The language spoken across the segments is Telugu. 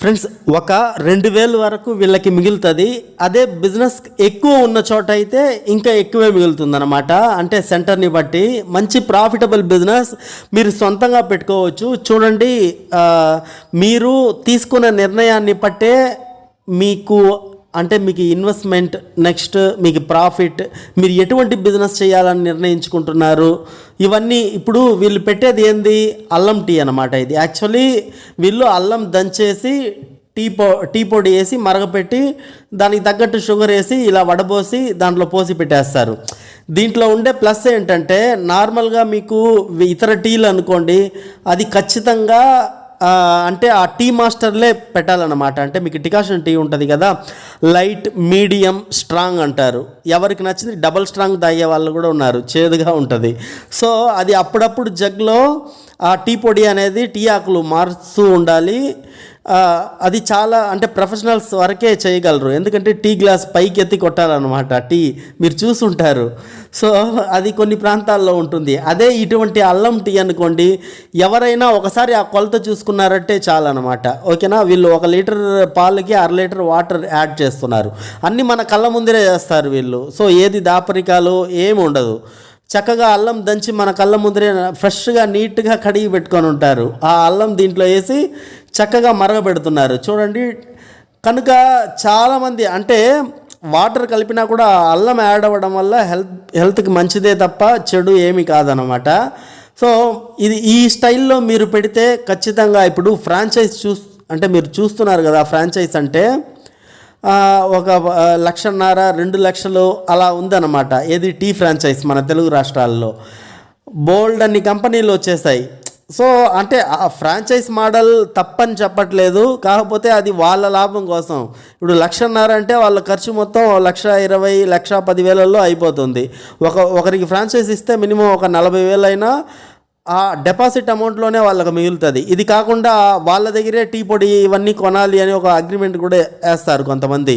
ఫ్రెండ్స్ ఒక రెండు వేలు వరకు వీళ్ళకి మిగులుతుంది. అదే బిజినెస్ ఎక్కువ ఉన్న చోట అయితే ఇంకా ఎక్కువే మిగులుతుంది అనమాట అంటే సెంటర్ని బట్టి మంచి ప్రాఫిటబుల్ బిజినెస్ మీరు సొంతంగా పెట్టుకోవచ్చు. చూడండి మీరు తీసుకున్న నిర్ణయాన్ని బట్టే మీకు అంటే మీకు ఇన్వెస్ట్మెంట్ నెక్స్ట్ మీకు ప్రాఫిట్ మీరు ఎటువంటి బిజినెస్ చేయాలని నిర్ణయించుకుంటున్నారు? ఇవన్నీ ఇప్పుడు వీళ్ళు పెట్టేది ఏంది? అల్లం టీ అనమాట ఇది. యాక్చువల్లీ వీళ్ళు అల్లం దంచేసి టీ పొ టీ పొడి వేసి మరగపెట్టి దానికి తగ్గట్టు షుగర్ వేసి ఇలా వడబోసి దాంట్లో పోసి పెట్టేస్తారు. దీంట్లో ఉండే ప్లస్ ఏంటంటే నార్మల్గా మీకు ఇతర టీలు అనుకోండి అది ఖచ్చితంగా అంటే ఆ టీ మాస్టర్లే పెట్టాలన్నమాట. అంటే మీకు డికాషన్ టీ ఉంటుంది కదా లైట్ మీడియం స్ట్రాంగ్ అంటారు. ఎవరికి నచ్చింది డబల్ స్ట్రాంగ్ తాగే వాళ్ళు కూడా ఉన్నారు చేదుగా ఉంటుంది. సో అది అప్పుడప్పుడు జగ్లో ఆ టీ పొడి అనేది టీ ఆకులు మారుస్తూ ఉండాలి. అది చాలా అంటే ప్రొఫెషనల్స్ వరకే చేయగలరు. ఎందుకంటే టీ గ్లాస్ పైకి ఎత్తి కొట్టాలన్నమాట. టీ మీరు చూసుంటారు. సో అది కొన్ని ప్రాంతాల్లో ఉంటుంది. అదే ఇటువంటి అల్లం టీ అనుకోండి ఎవరైనా ఒకసారి ఆ కొలత చూసుకున్నారంటే చాలన్నమాట. ఓకేనా? వీళ్ళు ఒక లీటర్ పాలకి అర లీటర్ వాటర్ యాడ్ చేస్తున్నారు. అన్నీ మన కళ్ళ ముందరే చేస్తారు వీళ్ళు. సో ఏది దాపరికాలు ఏమి ఉండదు. చక్కగా అల్లం దంచి మన కళ్ళ ముందరే ఫ్రెష్గా నీట్గా కడిగి పెట్టుకొని ఉంటారు. ఆ అల్లం దీంట్లో వేసి చక్కగా మరగబెడుతున్నారు చూడండి కనుక చాలామంది అంటే వాటర్ కలిపినా కూడా అల్లం యాడ్ అవ్వడం వల్ల హెల్త్ హెల్త్కి మంచిదే తప్ప చెడు ఏమీ కాదనమాట సో ఇది ఈ స్టైల్లో మీరు పెడితే ఖచ్చితంగా ఇప్పుడు ఫ్రాంచైజ్ చూస్ అంటే మీరు చూస్తున్నారు కదా ఫ్రాంచైజ్ అంటే ఒక లక్షన్నర రెండు లక్షలు అలా ఉందన్నమాట. ఏది? టీ ఫ్రాంచైజ్ మన తెలుగు రాష్ట్రాల్లో. బోల్డ్ అన్ని కంపెనీలు వచ్చేసాయి. సో అంటే ఆ ఫ్రాంచైజ్ మోడల్ తప్పని చెప్పట్లేదు. కాకపోతే అది వాళ్ళ లాభం కోసం. ఇప్పుడు లక్షన్నర అంటే వాళ్ళ ఖర్చు మొత్తం లక్ష ఇరవై లక్ష పదివేలలో అయిపోతుంది. ఒక ఒకరికి ఫ్రాంచైజ్ ఇస్తే మినిమం ఒక నలభై వేలైనా ఆ డిపాజిట్ అమౌంట్లోనే వాళ్ళకి మిగులుతుంది. ఇది కాకుండా వాళ్ళ దగ్గరే టీ పొడి ఇవన్నీ కొనాలి అని ఒక అగ్రిమెంట్ కూడా వేస్తారు కొంతమంది.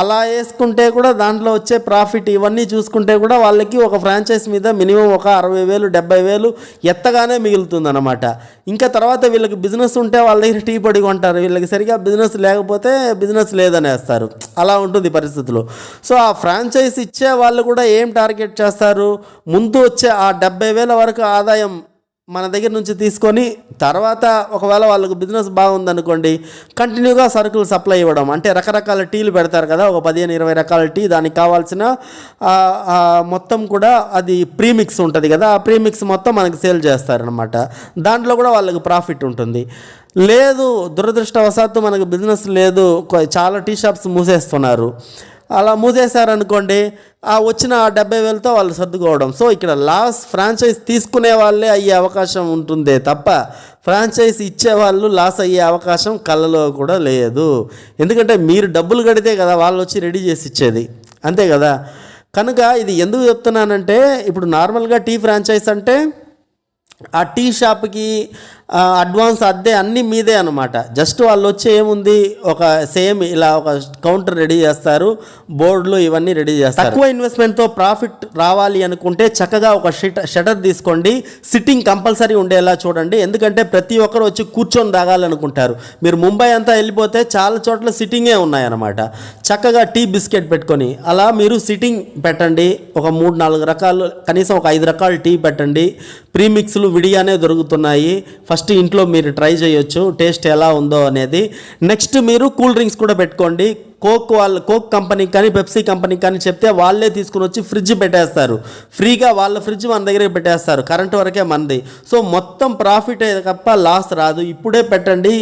అలా వేసుకుంటే కూడా దాంట్లో వచ్చే ప్రాఫిట్ ఇవన్నీ చూసుకుంటే కూడా వాళ్ళకి ఒక ఫ్రాంచైజ్ మీద మినిమం ఒక అరవై వేలు డెబ్బై వేలు ఎత్తగానే మిగులుతుంది అనమాట ఇంకా తర్వాత వీళ్ళకి బిజినెస్ ఉంటే వాళ్ళ దగ్గర టీ పొడి కొంటారు. వీళ్ళకి సరిగా బిజినెస్ లేకపోతే బిజినెస్ లేదనేస్తారు. అలా ఉంటుంది పరిస్థితులు. సో ఆ ఫ్రాంచైజ్ ఇచ్చే వాళ్ళు కూడా ఏం టార్గెట్ చేస్తారు? ముందు వచ్చే ఆ డెబ్బై వేల వరకు ఆదాయం మన దగ్గర నుంచి తీసుకొని తర్వాత ఒకవేళ వాళ్ళకు బిజినెస్ బాగుందనుకోండి కంటిన్యూగా సరుకులు సప్లై ఇవ్వడం. అంటే రకరకాల టీలు పెడతారు కదా ఒక పదిహేను ఇరవై రకాల టీ దానికి కావాల్సిన మొత్తం కూడా అది ప్రీమిక్స్ ఉంటుంది కదా ఆ ప్రీమిక్స్ మొత్తం మనకి సేల్ చేస్తారనమాట దాంట్లో కూడా వాళ్ళకి ప్రాఫిట్ ఉంటుంది. లేదు దురదృష్టవశాత్తు మనకు బిజినెస్ లేదు చాలా టీ షాప్స్ మూసేస్తున్నారు. అలా మూసేశారనుకోండి ఆ వచ్చిన ఆ డెబ్బై వేలతో వాళ్ళు సర్దుకోవడం. సో ఇక్కడ లాస్ ఫ్రాంచైజ్ తీసుకునే వాళ్ళే అయ్యే అవకాశం ఉంటుందే తప్ప ఫ్రాంచైజ్ ఇచ్చే వాళ్ళు లాస్ అయ్యే అవకాశం కళ్ళలో కూడా లేదు. ఎందుకంటే మీరు డబ్బులు కడితే కదా వాళ్ళు వచ్చి రెడీ చేసి ఇచ్చేది. అంతే కదా? కనుక ఇది ఎందుకు చెప్తున్నానంటే ఇప్పుడు నార్మల్గా టీ ఫ్రాంచైజ్ అంటే ఆ టీ షాప్కి అడ్వాన్స్ అద్దె అన్నీ మీదే అనమాట జస్ట్ వాళ్ళు వచ్చి ఏముంది ఒక సేమ్ ఇలా ఒక కౌంటర్ రెడీ చేస్తారు బోర్డులు ఇవన్నీ రెడీ చేస్తారు. తక్కువ ఇన్వెస్ట్మెంట్తో ప్రాఫిట్ రావాలి అనుకుంటే చక్కగా ఒక షట షటర్ తీసుకోండి. సిట్టింగ్ కంపల్సరీ ఉండేలా చూడండి. ఎందుకంటే ప్రతి ఒక్కరు వచ్చి కూర్చొని తాగాలనుకుంటారు. మీరు ముంబై అంతా వెళ్ళిపోతే చాలా చోట్ల సిట్టింగే ఉన్నాయన్నమాట. చక్కగా టీ బిస్కెట్ పెట్టుకొని అలా మీరు సిట్టింగ్ పెట్టండి. ఒక మూడు నాలుగు రకాలు కనీసం ఒక ఐదు రకాల టీ పెట్టండి. ప్రీమిక్స్లు విడిగానే దొరుకుతున్నాయి. ఫస్ట్ ఇంట్లో మీరు ట్రై చేయొచ్చు టేస్ట్ ఎలా ఉందో అనేది. నెక్స్ట్ మీరు కూల్ డ్రింక్స్ కూడా పెట్టుకోండి. కోక్ వాళ్ళ కోక్ కంపెనీకి కానీ పెప్సీ కంపెనీకి కానీ చెప్తే వాళ్ళే తీసుకుని వచ్చి ఫ్రిడ్జ్ పెట్టేస్తారు. ఫ్రీగా వాళ్ళ ఫ్రిడ్జ్ మన దగ్గరే పెట్టేస్తారు. కరెంట్ వరకే మనది సో మొత్తం ప్రాఫిట్ తప్ప లాస్ రాదు. ఇప్పుడే పెట్టండి.